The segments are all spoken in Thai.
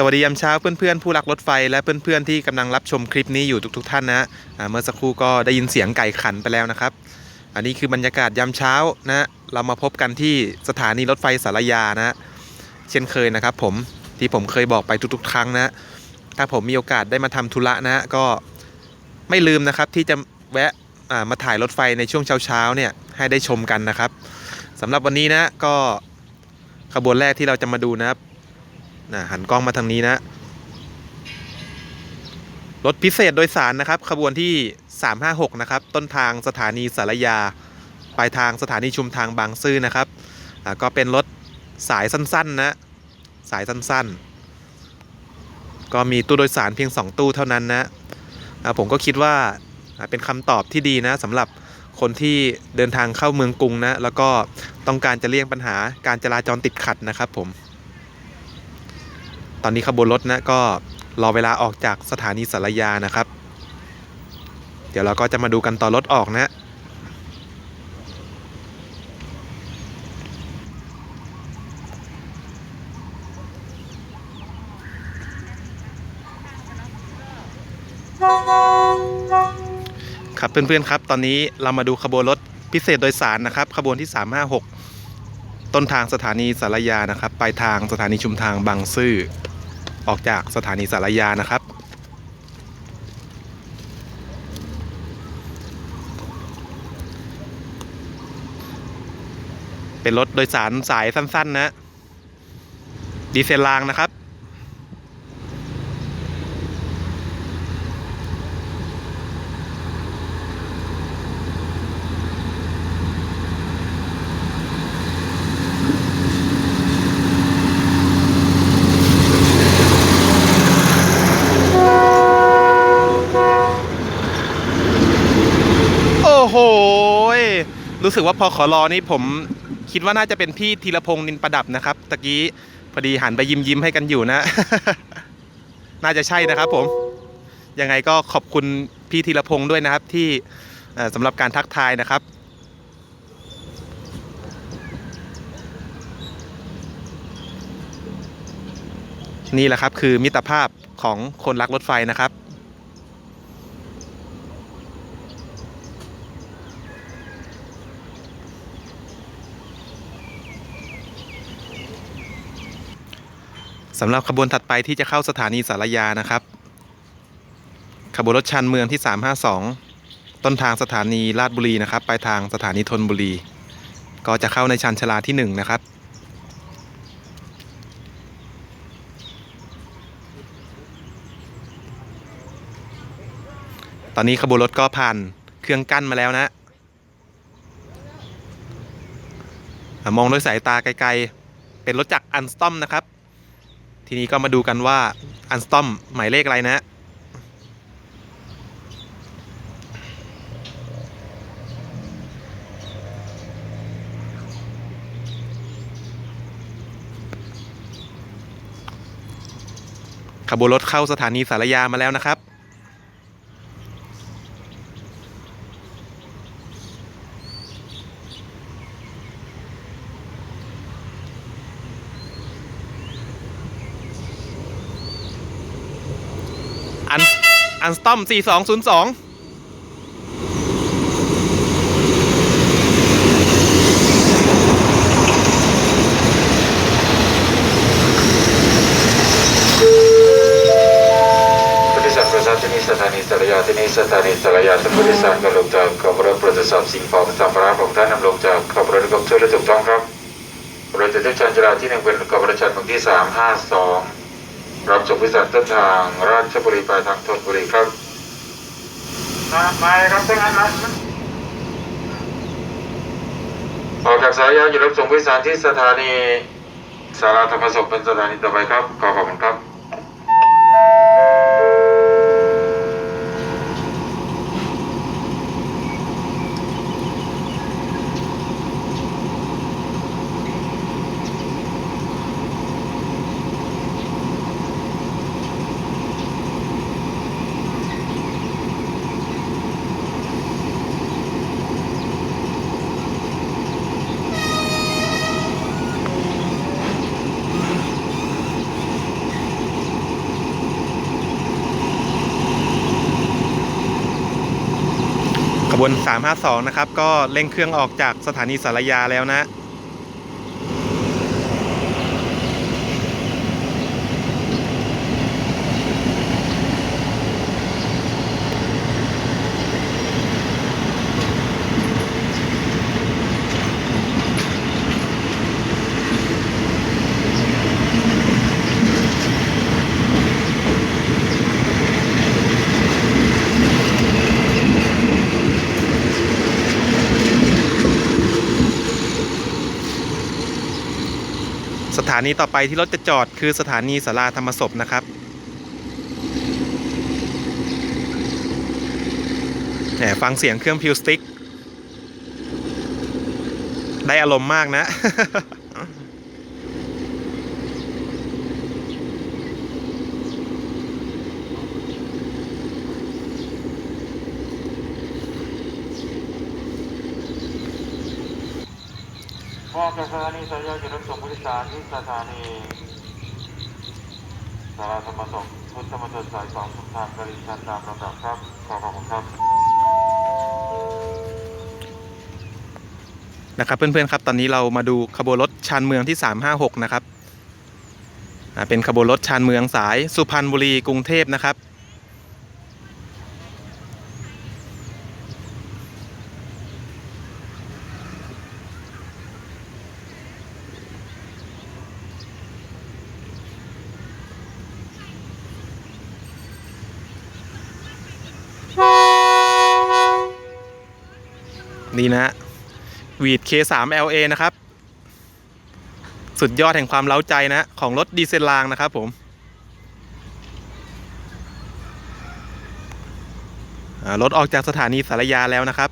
สวัสดียามเช้าเพื่อนๆผู้รักรถไฟและเพื่อนๆที่กำลังรับชมคลิปนี้อยู่ทุก ๆ ท่านนะเมื่อสักครู่ก็ได้ยินเสียงไก่ขันไปแล้วนะครับ อันนี้คือบรรยากาศยามเช้านะเรามาพบกันที่สถานีรถไฟสารยานะ เช่นเคยนะครับ ผมที่ผมเคยบอกไปทุก ๆ ครั้งนะ ถ้าผมมีโอกาสได้มาทำธุระนะก็ไม่ลืมนะครับที่จะแวะมาถ่ายรถไฟในช่วงเช้าๆเนี่ยให้ได้ชมกันนะครับสำหรับวันนี้นะก็ขบวนแรกที่เราจะมาดูนะครับ นะหันกล้องมาทางนี้นะ รถพิเศษโดยสารนะครับ ขบวนที่ 356 นะครับ ต้นทางสถานีสารยา ปลายทางสถานีชุมทางบางซื่อนะครับก็เป็นรถสายสั้นๆนะ สายสั้นๆ ก็มีตู้โดยสารเพียง 2 ตู้เท่านั้นนะผมก็คิดว่าอ่าเป็นคำตอบที่ดีนะสำหรับคนที่เดินทางเข้าเมืองกรุงนะ แล้วก็ต้องการจะเลี่ยงปัญหาการจราจรติดขัดนะครับผม ตอนนี้ขบวนรถนะก็รอเวลาออกจากสถานีสารยานะครับ เดี๋ยวเราก็จะมาดูกันตอนรถออกนะครับเพื่อนๆครับ ตอนนี้เรามาดูขบวนรถพิเศษโดยสารนะครับ ขบวนที่ 356 ต้นทางสถานีสารยานะครับปลายทางสถานีชุมทางบางซื่อ ออกจากสถานีสารยานะครับ เป็นรถโดยสารสายสั้นๆนะ ดีเซลรางนะครับ โอ้โหย รู้สึกว่าพอขอรอนี่ผมคิดว่าน่าจะเป็นพี่ธีรพงศ์นินประดับนะครับตะกี้พอดีหันไปยิ้มยิ้มให้กันอยู่นะ น่าจะใช่นะครับ ผมยังไงก็ขอบคุณพี่ธีรพงศ์ด้วยนะครับ ที่สำหรับการทักทายนะครับนี่แหละครับคือมิตรภาพของคนรักรถไฟนะครับ สำหรับขบวนถัดไปที่จะเข้าสถานีสารยานะครับ ขบวนรถชันเมืองที่ 352 ต้นทางสถานีลาดบุรีนะครับปลายทางสถานีธนบุรี ก็จะเข้าในชันชลาที่ 1 นะครับตอนนี้ขบวนรถก็ผ่านเครื่องกั้นมาแล้วนะอะมองด้วยสายตาไกลๆ เป็นรถจักรอันสตอมนะครับ ทีนี้ก็มาดูกันว่าอันสตอมหมายเลขอะไรนะขบวนรถเข้าสถานีสารยามาแล้วนะครับ นอันสตอม 4202ผู้โดยสารประจำที่นี่สถานีสารยาที่นี่สถานีสารยาท่านผู้โดยสารกำลังจากขบวนรถตรวจสอบสิ่งของสัมภาระของท่านนำลงจากขบวนรถกบเชิญและถูกต้องครับรถจะทุกชันจราที่หนึ่งเป็นขบวนรถชันของที่สามห้าสอง รับส่งผู้โดยสารต้นทางราชบุรีปลายทางธนบุรีครับมาครับท่านนั้นออกจากสารยาอยู่รับส่งผู้โดยสารที่สถานีสาราธรรมศพเป็นสถานีต่อไปครับ ขอขอบคุณครับ ค ขบวน 352 นะครับ ก็เร่งเครื่องออกจากสถานีสารยาแล้วนะ ถานีต่อไปที่รถจะจอดคือสถานีสาราธรรมศพนะครับแหมฟังเสียงเครื่องพิวสติ๊ก ได้อารมณ์มากนะ มอบจากสถานีสยยาจะรับส่งผู้โดยสารที่สถานีสาราธรรมศพพุทธมณฑลสายสองสุพรรณบริษัทตามลำดับครับ ขอบคุณครับ นะครับเพื่อนๆครับตอนนี้เรามาดูขบวนรถชานเมืองที่ 356 นะครับเป็นขบวนรถชานเมืองสายสุพรรณบุรีกรุงเทพนะครับ นี่นะวีด K3 LA นะครับ สุดยอดแห่งความเล้าใจนะ ของรถดีเซลรางนะครับผมรถออกจากสถานีสารยาแล้วนะครับ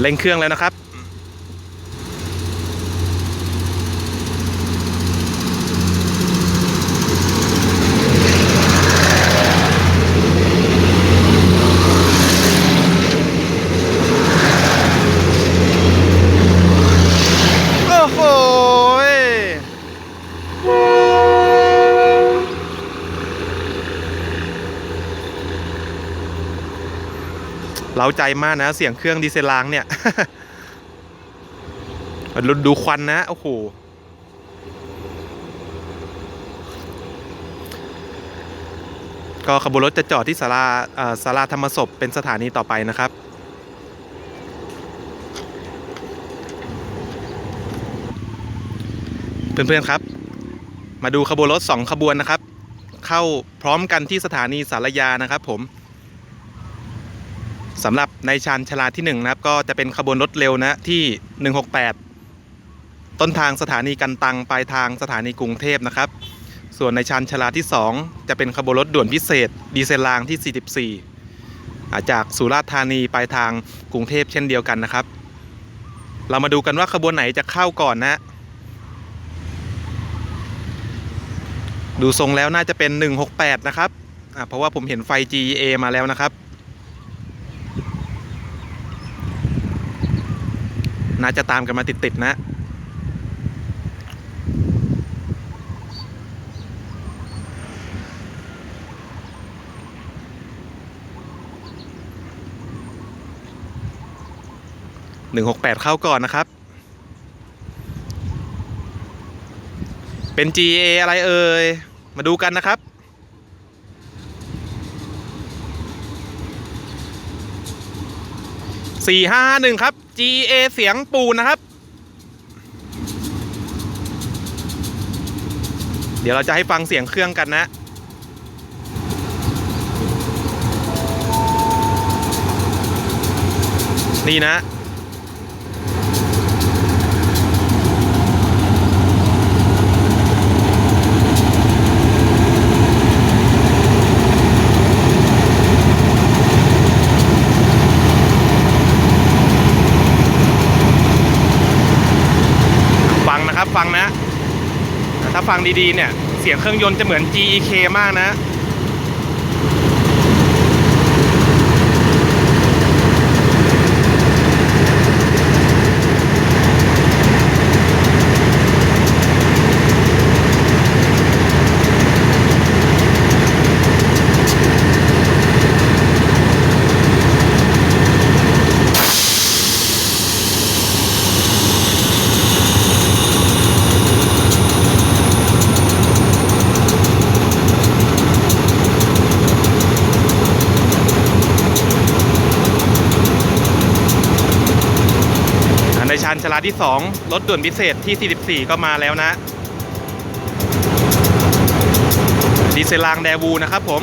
เร่งเครื่องแล้วนะครับ โอ้โหย เราใจมากนะ เสียงเครื่องดีเซลล้างเนี่ยดูดูควันนะ โอ้โห ก็ขบวนรถจะจอดที่ศาลาศาลาธรรมศพเป็นสถานีต่อไปนะครับเพื่อนๆครับ มาดูขบวนรถ 2 ขบวนนะครับ เข้าพร้อมกันที่สถานีสารยานะครับผม สำหรับในชานชลาที่1นะครับ ก็จะเป็นขบวนรถเร็วนะที่ 168 ต้นทางสถานีกันตังปลายทางสถานีกรุงเทพนะครับ ส่วนในชานชลาที่ 2 จะเป็นขบวนรถด่วนพิเศษ ดีเซลรางที่ 44 จากสุราษฎร์ธานีปลายทางกรุงเทพเช่นเดียวกันนะครับ เรามาดูกันว่าขบวนไหนจะเข้าก่อนนะ ดูทรงแล้วน่าจะเป็น 168 นะครับเพราะว่าผมเห็นไฟ GEA มาแล้วนะครับ น่าจะตามกันมาติดๆนะ168เข้าก่อนนะครับ เป็น GA อะไรเอ่ย มาดูกันนะครับ สี่ห้าหนึ่งครับ GA เสียงปูนนะครับ เดี๋ยวเราจะให้ฟังเสียงเครื่องกันนะนี่นะ ฟังนะครับฟังนะ ถ้าฟัง ดีๆเนี่ย เสียงเครื่องยนต์จะเหมือน GEK มากนะา นชาลาที่ 2 รถด่วนพิเศษที่ 44 ก็มาแล้วนะ ดีเซลางแดวูนะครับผม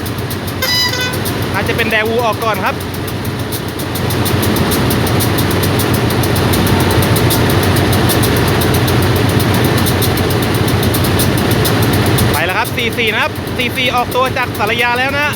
อาจจะเป็นแดวูออกก่อนครับ ไปแล้วครับ 44 นะครับ 44 ออกตัวจากสารยาแล้วนะ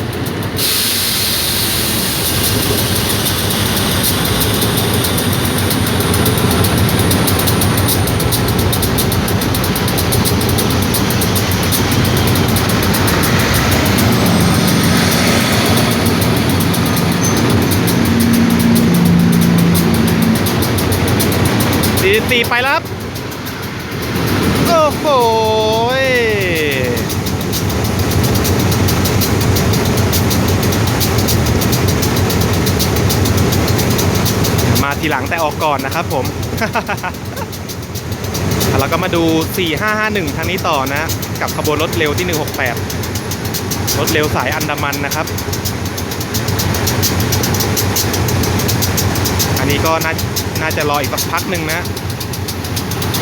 44ไปแล้วครับ โอ้โหมาทีหลังแต่ออกก่อนนะครับผมแล้วก็มาดู 4551 ทางนี้ต่อนะ กับขบวนรถเร็วที่ 168 รถเร็วสายอันดามันนะครับอันนี้ก็น่าน่าจะรออีกสักพักหนึ่งนะ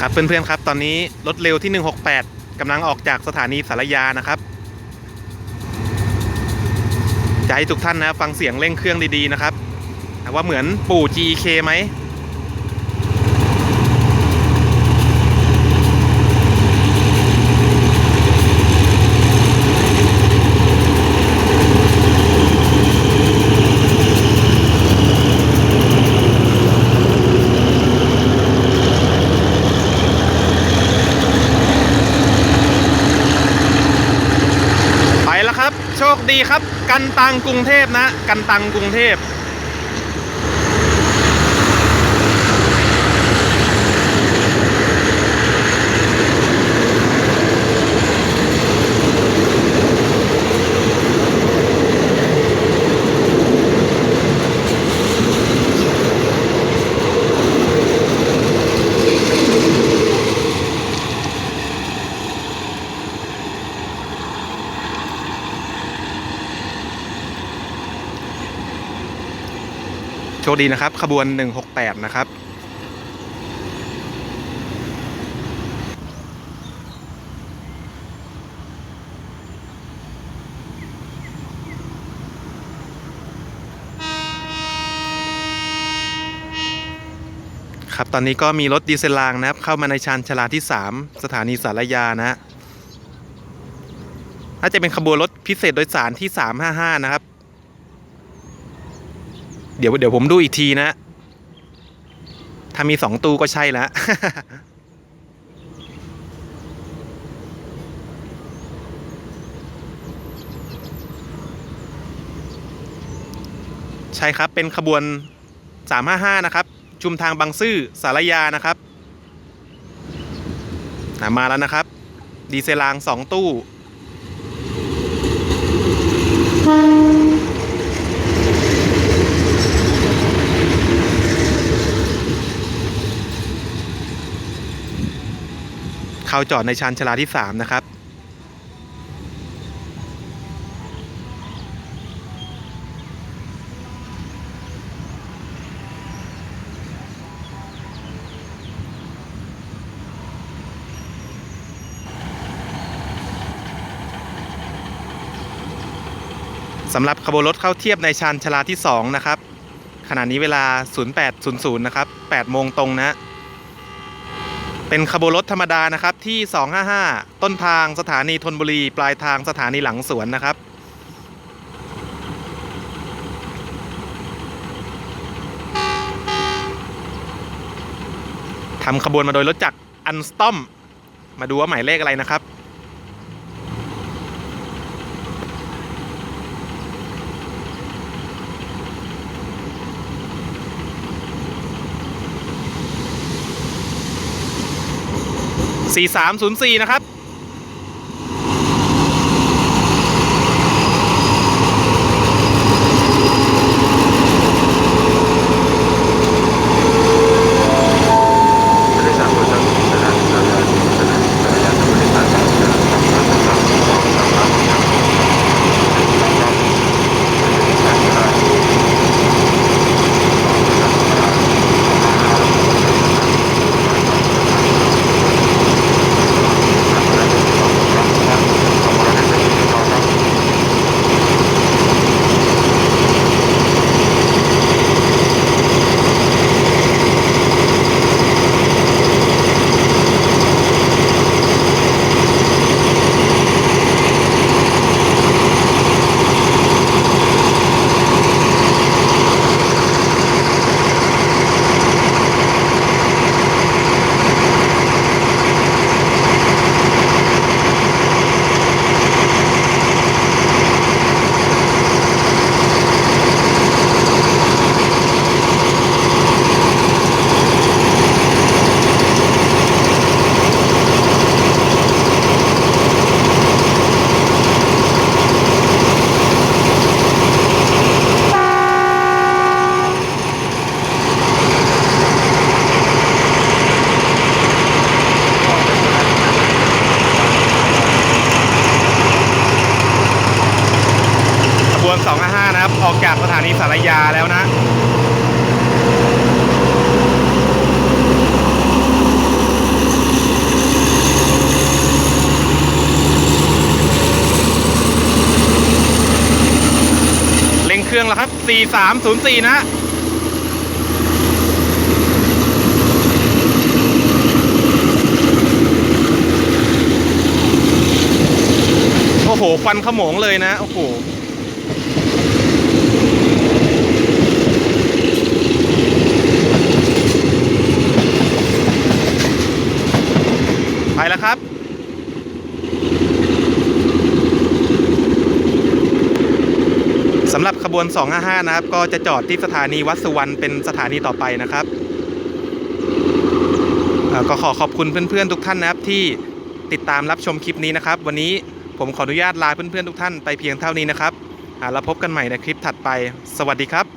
ครับเพื่อนๆครับ ตอนนี้รถเร็วที่ 168กำลังออกจากสถานีสารยานะครับจะให้ทุกท่านนะฟังเสียงเร่งเครื่องดีๆนะครับว่าเหมือนปู่ GEK ไหม ไปแล้วครับ โชคดีครับ กันตังกรุงเทพนะ กันตังกรุงเทพ โชคดีนะครับ ขบวน 168 นะครับครับตอนนี้ก็มีรถดีเซลรางนะครับ เข้ามาในชานชลาที่ 3 สถานีสารยานะฮะน่าจะเป็นขบวนรถพิเศษโดยสารที่ 355 นะครับ เดี๋ยวเดี๋ยวผมดูอีกทีนะ ถ้ามีสองตู้ก็ใช่แล้วใช่ครับ เป็นขบวน 355 นะครับ ชุมทางบางซื่อสารยานะครับ มาแล้วนะครับ ดีเซลางสองตู้ เข้าจอดในชานชลาที่ 3 นะครับ สำหรับขบวนรถเข้าเทียบในชานชลาที่ 2 นะครับ ขณะนี้เวลา 0800 นะครับ 8 โมงตรงนะ เป็นขบวนรถธรรมดานะครับที่ 255 ต้นทางสถานีธนบุรี ปลายทางสถานีหลังสวนนะครับ ทำขบวนมาโดยรถจักรอันสตอม มาดูว่าหมายเลขอะไรนะครับ 4304 นะครับ ผู้โดยสารโปรดทราบที่สถานีสารยาที่นี่สถานีสารยาท่านผู้โดยสารท่านผู้โดยสารของประตูสามสิ่งของสำหรับของท่านชานชาลาที่ ขบว น255นะครับ ออกจากสถานีสารยาแล้วนะเร่งเครื่องแล้วครับ 4304 นะโอ้โหควันขโมงเลยนะ โอ้โห ไปแล้วครับ สำหรั บวน 255 นะครับ ก็จะจอดที่สถานีวัดสุวรรณเป็นสถานีต่อไปนะครับก็ขอขอบคุณเพื่อนๆทุกท่านนะครับที่ติดตามรับชมคลิปนี้นะครับ วันนี้ผมขออนุญาตลาเพื่อนๆทุกท่านไปเพียงเท่านี้นะครับอ่าเราพบกันใหม่ในคลิปถัดไป สวัสดีครับ